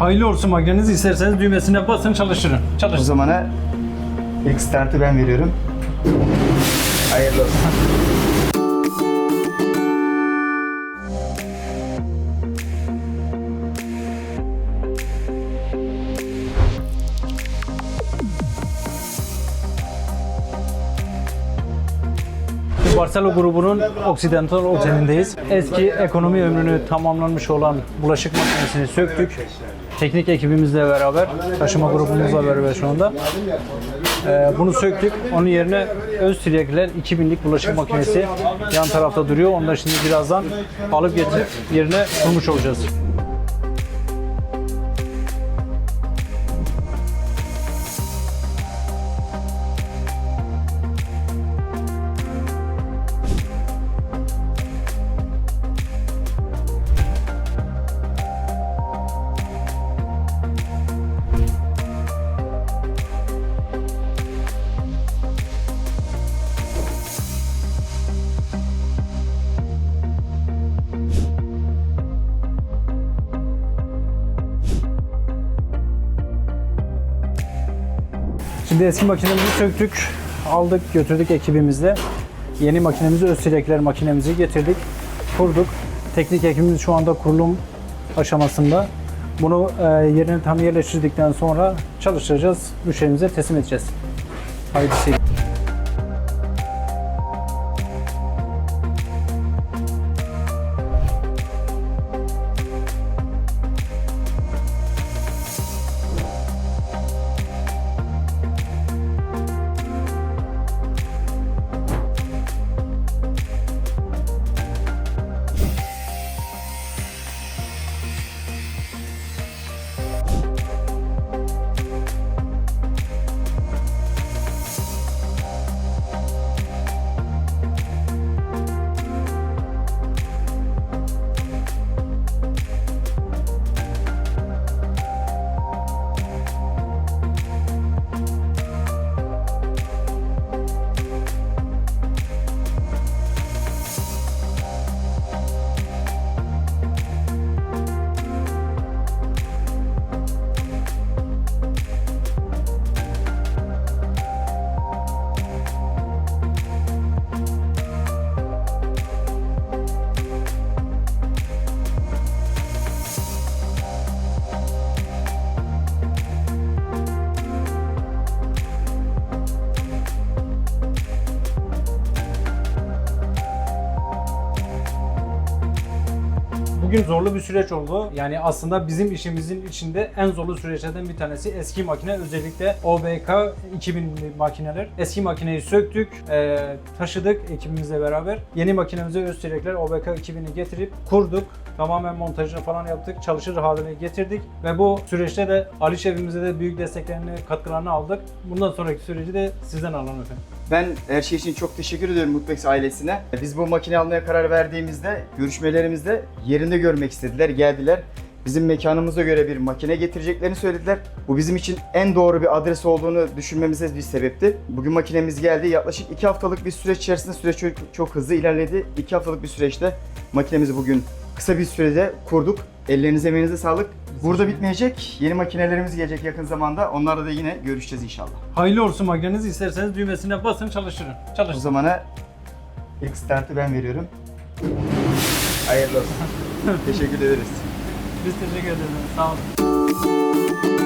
Hayırlı olsun makineniz. İsterseniz düğmesine basın çalıştırın. O Çalıştırın. zamana ilk startı ben veriyorum. Hayırlı olsun. Barcelo grubunun Occidental Oteli'ndeyiz. Eski ekonomi ömrünü tamamlanmış olan bulaşık makinesini söktük. Teknik ekibimizle beraber, taşıma grubumuzla beraber şu anda. Ee, bunu söktük. Onun yerine Öztürkler 2000'lik bulaşık makinesi yan tarafta duruyor. Da şimdi birazdan alıp getirip yerine kurmuş olacağız. Şimdi eski makinemizi söktük, aldık, götürdük ekibimizle. Yeni makinemizi Öztürkler makinemizi getirdik, kurduk. Teknik ekibimiz şu anda kurulum aşamasında. Bunu e, yerine tam yerleştirdikten sonra çalıştıracağız, müşterimize teslim edeceğiz. Hayırlısı. Bugün zorlu bir süreç oldu. Yani aslında bizim işimizin içinde en zorlu süreçlerden bir tanesi eski makine özellikle OBK 2000 makineler. Eski makineyi söktük, e, taşıdık ekibimizle beraber. Yeni makinemize Öztürkler OBK 2000'i getirip kurduk. Tamamen montajını falan yaptık. Çalışır haline getirdik ve bu süreçte de Ali Şef'imize de büyük desteklerini, katkılarını aldık. Bundan sonraki süreci de sizden alalım efendim. Ben her şey için çok teşekkür ediyorum Mutbex ailesine. Biz bu makine almaya karar verdiğimizde görüşmelerimizde yerinde görmek istediler, geldiler. Bizim mekanımıza göre bir makine getireceklerini söylediler. Bu bizim için en doğru bir adres olduğunu düşünmemize bir sebepti. Bugün makinemiz geldi. Yaklaşık iki haftalık bir süreç içerisinde süreç çok, çok hızlı ilerledi. İki haftalık bir süreçte makinemizi bugün kısa bir sürede kurduk. Ellerinize emeğinize sağlık. Burada bitmeyecek. Yeni makinelerimiz gelecek yakın zamanda. Onlarla da yine görüşeceğiz inşallah. Hayırlı olsun makineniz. İsterseniz düğmesine basın çalıştırın. O Çalıştırın. zamana ilk startı ben veriyorum. Hayırlı olsun. teşekkür ederiz. Biz teşekkür ederiz. Sağ olun.